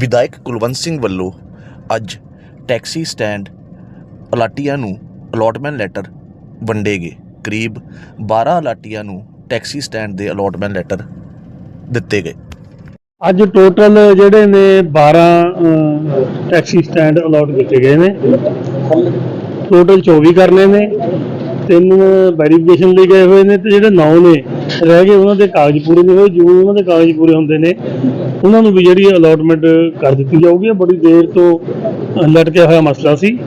ਵਿਧਾਇਕ ਕੁਲਵੰਤ ਸਿੰਘ ਵੱਲੋਂ ਅੱਜ ਟੈਕਸੀ ਸਟੈਂਡ ਅਲਾਟੀਆਂ ਨੂੰ ਅਲੋਟਮੈਂਟ ਲੈਟਰ ਵੰਡੇ ਗਏ ਕਰੀਬ 12 ਅਲਾਟੀਆਂ ਨੂੰ ਟੈਕਸੀ ਸਟੈਂਡ ਦੇ ਅਲੋਟਮੈਂਟ ਲੈਟਰ ਦਿੱਤੇ ਗਏ। ਅੱਜ ਟੋਟਲ ਜਿਹੜੇ ਨੇ 12 ਟੈਕਸੀ ਸਟੈਂਡ ਅਲਾਟ ਕੀਤੇ ਗਏ ਨੇ। ਟੋਟਲ 24 ਕਰਨੇ ਨੇ। ਤਿੰਨ ਵੈਰੀਫਿਕੇਸ਼ਨ ਲਈ ਗਏ ਹੋਏ ਨੇ ਤੇ ਜਿਹੜੇ 9 ਨੇ ਰਹਿ ਗਏ, ਉਹਨਾਂ ਦੇ ਕਾਗਜ਼ ਪੂਰੇ ਨਹੀਂ ਹੋਏ, ਜਿਵੇਂ ਉਹਨਾਂ ਦੇ ਕਾਗਜ਼ ਪੂਰੇ ਹੁੰਦੇ ਨੇ, ਉਹਨਾਂ ਨੂੰ ਵੀ ਜਿਹੜੀ ਅਲਾਟਮੈਂਟ ਕਰ ਦਿੱਤੀ ਜਾਊਗੀ। ਬੜੀ ਦੇਰ ਤੋਂ ਲਟਕਿਆ ਹੋਇਆ ਮਸਲਾ ਸੀ।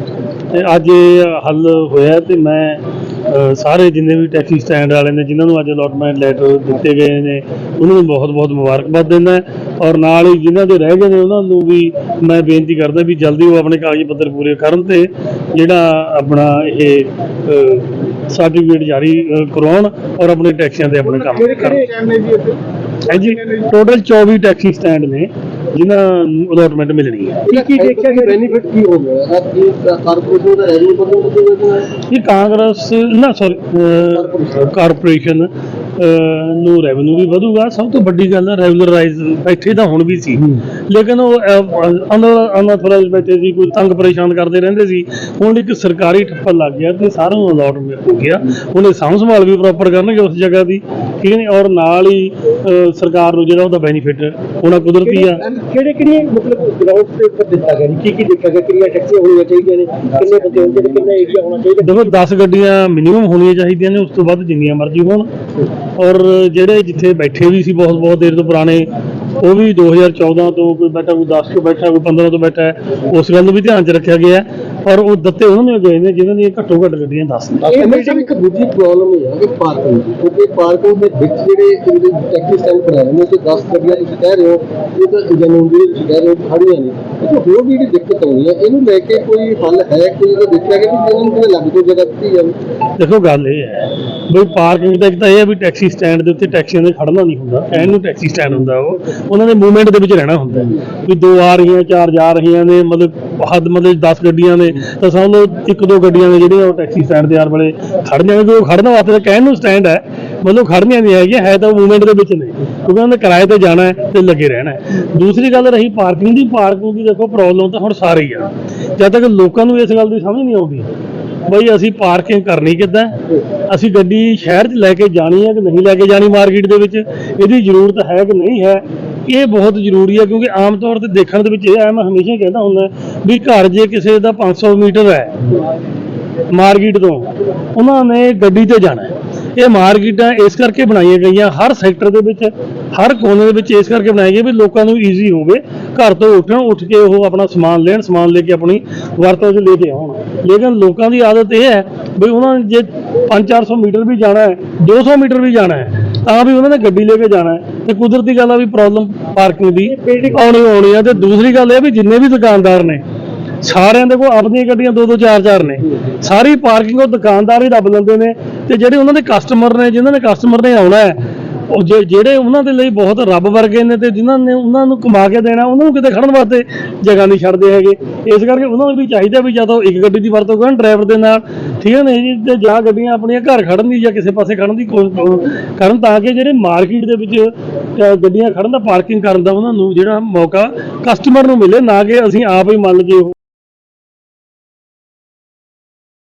ਤੇ ਅੱਜ ਇਹ ਹੱਲ ਹੋਇਆ ਤੇ ਮੈਂ ਸਾਰੇ ਜਿੰਨੇ ਵੀ ਟੈਕਸੀ ਸਟੈਂਡ ਵਾਲੇ ਨੇ, ਜਿਨ੍ਹਾਂ ਨੂੰ ਅੱਜ ਅਲਾਟਮੈਂਟ ਲੈਟਰ ਦਿੱਤੇ ਗਏ ਨੇ, ਉਹਨਾਂ ਨੂੰ ਬਹੁਤ-ਬਹੁਤ ਮੁਬਾਰਕਬਾਦ ਦਿੰਦਾ ਔਰ ਨਾਲ ਹੀ ਜਿਨ੍ਹਾਂ ਦੇ ਰਹਿ ਗਏ ਨੇ, ਉਹਨਾਂ ਨੂੰ ਵੀ ਮੈਂ ਬੇਨਤੀ ਕਰਦਾ ਵੀ ਜਲਦੀ ਉਹ ਆਪਣੇ ਕਾਗਜ਼ ਪੱਤਰ ਪੂਰੇ ਕਰਨ ਤੇ ਜਿਹੜਾ ਆਪਣਾ ਇਹ ਸਰਟੀਫਿਕੇਟ ਜਾਰੀ ਅਹ, ਕਰਵਾਉਣ ਔਰ ਆਪਣੇ ਟੈਕਸੀਆਂ ਤੇ ਆਪਣੇ ਕੰਮ ਕਰਨ। ਹੈ ਜੀ ਟੋਟਲ 24 ਟੈਕਸੀ ਸਟੈਂਡ ਨੇ ਜਿਨ੍ਹਾਂ ਨੂੰ ਅਲਾਟਮੈਂਟ ਮਿਲਣੀ ਹੈ। ਕੀ ਕੀ ਦੇਖਿਆ ਕਿ ਬੈਨੀਫਿਟ ਕੀ ਹੋ ਗਿਆ? ਹੈ ਕਾਰਪੋਰੇਸ਼ਨ ਦਾ ਰੈਵਨਿਊ ਬਦਲ ਬਦਲ ਇਹ ਕਾਂਗਰਸ ਨਾ ਸੌਰੀ ਕਾਰਪੋਰੇਸ਼ਨ ਨੂੰ ਰੈਵਨਿਊ ਵੀ ਵਧੂਗਾ। ਸਭ ਤੋਂ ਵੱਡੀ ਗੱਲ ਹੈ ਰੈਗੂਲਰਾਈਜ਼ ਬੈਠੇ ਤਾਂ ਹੁਣ ਵੀ ਸੀ। ਲੇਕਿਨ ਉਹ ਅਨਥੋਰਾਈਜ਼ ਬੈਠੇ ਸੀ ਕੋਈ ਤੰਗ ਪਰੇਸ਼ਾਨ ਕਰਦੇ ਰਹਿੰਦੇ ਸੀ। ਹੁਣ ਇੱਕ ਸਰਕਾਰੀ ਠੱਪਾ ਲੱਗ ਗਿਆ ਤੇ ਸਾਰਿਆਂ ਨੂੰ ਅਲਾਟ ਹੋ ਗਿਆ। ਉਹਨੇ ਸਾਂਭ ਸੰਭਾਲ ਵੀ ਪ੍ਰੋਪਰ ਕਰਨਗੇ ਉਸ ਜਗ੍ਹਾ ਦੀ। ਠੀਕ ਨਹੀਂ ਔਰ ਨਾਲ ਹੀ ਸਰਕਾਰ ਨੂੰ ਜਿਹੜਾ ਉਹਦਾ ਬੈਨੀਫਿਟ ਹੋਣਾ ਕੁਦਰਤੀ ਆ। ਕਿਹੜੇ ਕਿਹੜੇ ਮਤਲਬ ਗਰਾਊਂਡ ਤੇ ਉੱਪਰ ਦਿੱਤਾ ਗਿਆ ਜੀ? ਕੀ ਕੀ ਦੇਖਿਆ ਗਿਆ? ਕਿੰਨੀਆਂ ਟੈਕਸੀਆਂ ਹੋਣੀਆਂ ਚਾਹੀਦੀਆਂ ਨੇ? ਕਿੰਨੇ ਬੰਦੇ ਹੁੰਦੇ ਨੇ? ਕਿੰਨਾ ਏਰੀਆ ਹੋਣਾ ਚਾਹੀਦਾ? ਦੇਖੋ 10 ਗੱਡੀਆਂ ਮਿਨੀਮਮ ਹੋਣੀਆਂ ਚਾਹੀਦੀਆਂ ਨੇ ਉਸ ਤੋਂ ਵੱਧ ਜਿੰਨੀਆਂ ਮਰਜ਼ੀ ਹੋਣ। ਔਰ ਜਿਹੜੇ ਜਿੱਥੇ ਬੈਠੇ ਵੀ ਸੀ ਬਹੁਤ ਬਹੁਤ ਦੇਰ ਤੋਂ ਪੁਰਾਣੇ ਉਹ ਵੀ 2014 ਤੋਂ ਕੋਈ ਬੈਠਾ ਕੋਈ 10 ਤੋਂ ਬੈਠਾ ਕੋਈ 15 ਤੋਂ ਬੈਠਾ ਹੈ ਉਸ ਗੱਲ ਨੂੰ ਵੀ ਧਿਆਨ 'ਚ ਰੱਖਿਆ ਗਿਆ ਹੈ। ਔਰ ਉਹ ਦਿੱਤੇ ਉਹਨਾਂ ਨੂੰ ਗਏ ਨੇ ਜਿਨ੍ਹਾਂ ਦੀਆਂ ਘੱਟੋ ਘੱਟ ਗੱਡੀਆਂ 10 ਨੇ ਇਹ ਮੇਰੇ ਇੱਕ ਦੂਜੀ ਪ੍ਰੋਬਲਮ ਹੈ ਕਿ ਪਾਰਕਿੰਗ ਦੀ ਕਿਉਂਕਿ ਪਾਰਕਿੰਗ ਦੇ ਵਿੱਚ ਜਿਹੜੇ ਟੈਕਸੀ ਸਟੈਂਡ ਬਣਾਏ ਨੇ ਤੇ 10 ਗੱਡੀਆਂ ਤੁਸੀਂ ਕਹਿ ਰਹੇ ਹੋ ਇਹ ਤਾਂ ਜਨੂਨ ਜਿਹੜੀ ਤੁਸੀਂ ਕਹਿ ਰਹੇ ਹੋ ਖੜੀਆਂ ਨੇ। ਇਹ ਹੋਰ ਵੀ ਜਿਹੜੀ ਦਿੱਕਤ ਆਉਂਦੀ ਹੈ ਇਹਨੂੰ ਲੈ ਕੇ ਕੋਈ ਹੱਲ ਹੈ ਕੋਈ ਇਹਦਾ ਦੇਖਿਆ ਗਿਆ ਕਿ ਜਨੂਨ ਕਿਤੇ ਲੱਗ ਜੋ ਜਗ੍ਹਾ ਦਿੱਤੀ ਜਾਵੇ ਦੇਖੋ ਗੱਲ ਇਹ ਹੈ ਬਈ ਪਾਰਕਿੰਗ ਦਾ ਇੱਕ ਤਾਂ ਇਹ ਹੈ ਵੀ ਟੈਕਸੀ ਸਟੈਂਡ ਦੇ ਉੱਤੇ ਟੈਕਸੀਆਂ ਦੇ ਖੜਨਾ ਨਹੀਂ ਹੁੰਦਾ ਕਹਿਣ ਨੂੰ ਟੈਕਸੀ ਸਟੈਂਡ ਹੁੰਦਾ ਉਹ ਉਹਨਾਂ ਦੇ ਮੂਵਮੈਂਟ ਦੇ ਵਿੱਚ ਰਹਿਣਾ ਹੁੰਦਾ ਵੀ ਦੋ ਆ ਰਹੀਆਂ ਚਾਰ ਜਾ ਰਹੀਆਂ ਨੇ ਮਤਲਬ ਹੱਦ ਮਤਲਬ 10 ਗੱਡੀਆਂ ਨੇ ਤਾਂ ਸਾਨੂੰ ਇੱਕ ਦੋ ਗੱਡੀਆਂ ਨੇ ਜਿਹੜੀਆਂ ਉਹ ਟੈਕਸੀ ਸਟੈਂਡ ਦੇ ਆਰ ਵਾਲੇ ਖੜ ਜਾਣਗੇ ਉਹ ਖੜਨ ਵਾਸਤੇ ਤਾਂ ਕਹਿਣ ਨੂੰ ਸਟੈਂਡ ਹੈ, ਮਤਲਬ ਖੜਨੀਆਂ ਨਹੀਂ ਹੈਗੀਆਂ, ਹੈ ਤਾਂ ਮੂਵਮੈਂਟ ਦੇ ਵਿੱਚ ਨੇ, ਕਿਉਂਕਿ ਉਹਨਾਂ ਨੇ ਕਿਰਾਏ ਤੇ ਜਾਣਾ ਹੈ ਤੇ ਲੱਗੇ ਰਹਿਣਾ ਹੈ। ਦੂਸਰੀ ਗੱਲ ਰਹੀ ਪਾਰਕਿੰਗ ਦੀ ਪਾਰਕਿੰਗ ਦੀ ਦੇਖੋ ਪ੍ਰੋਬਲਮ ਤਾਂ ਹੁਣ ਸਾਰੇ ਹੀ ਆ। ਜਦ ਤੱਕ ਲੋਕਾਂ ਨੂੰ ਇਸ ਗੱਲ ਦੀ ਸਮਝ ਨਹੀਂ ਆਉਂਦੀ, ਬਈ ਅਸੀਂ ਪਾਰਕਿੰਗ ਕਰਨੀ ਕਿੱਦਾਂ ਅਸੀਂ ਗੱਡੀ ਸ਼ਹਿਰ 'ਚ ਲੈ ਕੇ ਜਾਣੀ ਹੈ ਕਿ ਨਹੀਂ ਲੈ ਕੇ ਜਾਣੀ ਮਾਰਕੀਟ ਦੇ ਵਿੱਚ? ਇਹਦੀ ਜ਼ਰੂਰਤ ਹੈ ਕਿ ਨਹੀਂ ਹੈ? ਇਹ ਬਹੁਤ ਜ਼ਰੂਰੀ ਹੈ, ਕਿਉਂਕਿ ਆਮ ਤੌਰ ਤੇ ਦੇਖਣ ਦੇ ਵਿੱਚ ਇਹ ਹੈ ਮੈਂ ਹਮੇਸ਼ਾ ਕਹਿੰਦਾ ਹੁੰਦਾ ਵੀ ਘਰ ਜੇ ਕਿਸੇ ਦਾ 500 ਮੀਟਰ ਹੈ ਮਾਰਕੀਟ ਤੋਂ, ਉਹਨਾਂ ਨੇ ਗੱਡੀ ਤੇ ਜਾਣਾ ਇਹ ਮਾਰਕੀਟਾਂ ਇਸ ਕਰਕੇ ਬਣਾਈਆਂ ਗਈਆਂ, ਹਰ ਸੈਕਟਰ ਦੇ ਵਿੱਚ, ਹਰ ਕੋਨੇ ਦੇ ਵਿੱਚ ਇਸ ਕਰਕੇ ਬਣਾਈ ਗਈ ਵੀ ਲੋਕਾਂ ਨੂੰ ਈਜ਼ੀ ਹੋਵੇ, ਘਰ ਤੋਂ ਉੱਠਣ, ਉੱਠ ਕੇ ਉਹ ਆਪਣਾ ਸਮਾਨ ਲੈਣ, ਸਮਾਨ ਲੈ ਕੇ ਆਪਣੀ ਵਰਤੋਂ 'ਚ ਲੈ ਕੇ ਆਉਣ। ਲੇਕਿਨ ਲੋਕਾਂ ਦੀ ਆਦਤ ਇਹ ਹੈ ਵੀ ਉਹਨਾਂ ਨੇ ਜੇ 5-400 ਮੀਟਰ ਵੀ ਜਾਣਾ ਹੈ 200 ਮੀਟਰ ਵੀ ਜਾਣਾ ਹੈ, ਤਾਂ ਵੀ ਉਹਨਾਂ ਨੇ ਗੱਡੀ ਲੈ ਕੇ ਜਾਣਾ ਹੈ। ਤੇ ਕੁਦਰਤੀ ਗੱਲ ਆ ਵੀ ਪ੍ਰੋਬਲਮ ਪਾਰਕਿੰਗ ਦੀ ਆਉਣੀ ਆਉਣੀ ਆ। ਤੇ ਦੂਸਰੀ ਗੱਲ ਇਹ ਵੀ ਜਿੰਨੇ ਵੀ ਦੁਕਾਨਦਾਰ ਨੇ ਸਾਰਿਆਂ ਦੇ ਕੋਲ ਆਪਣੀਆਂ ਗੱਡੀਆਂ ਦੋ ਦੋ ਚਾਰ ਚਾਰ ਨੇ। ਸਾਰੀ ਪਾਰਕਿੰਗ ਉਹ ਦੁਕਾਨਦਾਰ ਹੀ ਰੱਬ ਲੈਂਦੇ ਨੇ ਤੇ ਜਿਹੜੇ ਉਹਨਾਂ ਦੇ ਕਸਟਮਰ ਨੇ, ਜਿਨ੍ਹਾਂ ਨੇ ਕਸਟਮਰ ਨੇ ਆਉਣਾ ਹੈ, ਉਹ ਜਿਹੜੇ ਉਹਨਾਂ ਦੇ ਲਈ ਬਹੁਤ ਰੱਬ ਵਰਗੇ ਨੇ ਤੇ ਜਿਨ੍ਹਾਂ ਨੇ ਉਹਨਾਂ ਨੂੰ ਕਮਾ ਕੇ ਦੇਣਾ, ਉਹਨਾਂ ਨੂੰ ਕਿਤੇ ਖੜਨ ਵਾਸਤੇ ਜਗ੍ਹਾ ਨਹੀਂ ਛੱਡਦੇ ਹੈਗੇ। ਇਸ ਕਰਕੇ ਉਹਨਾਂ ਨੂੰ ਵੀ ਚਾਹੀਦਾ ਵੀ ਜਦੋਂ ਇੱਕ ਗੱਡੀ ਦੀ ਵਰਤੋਂ ਕਰਨ ਡਰਾਈਵਰ ਦੇ ਨਾਲ, ਠੀਕ ਹੈ ਨਾ ਜੀ? ਤੇ ਜਾਂ ਗੱਡੀਆਂ ਆਪਣੀਆਂ ਘਰ ਖੜਨ ਦੀ ਜਾਂ ਕਿਸੇ ਪਾਸੇ ਖੜਨ ਦੀ ਕੋ- ਕਰਨ ਤਾਂ ਕਿ ਜਿਹੜੇ ਮਾਰਕੀਟ ਦੇ ਵਿੱਚ ਗੱਡੀਆਂ ਖੜਨ ਦਾ ਪਾਰਕਿੰਗ ਕਰਨ ਦਾ ਉਹਨਾਂ ਨੂੰ ਜਿਹੜਾ ਮੌਕਾ ਕਸਟਮਰ ਨੂੰ ਮਿਲੇ, ਨਾ ਕਿ ਅਸੀਂ ਆਪ ਹੀ ਮੰਨ ਲਈਏ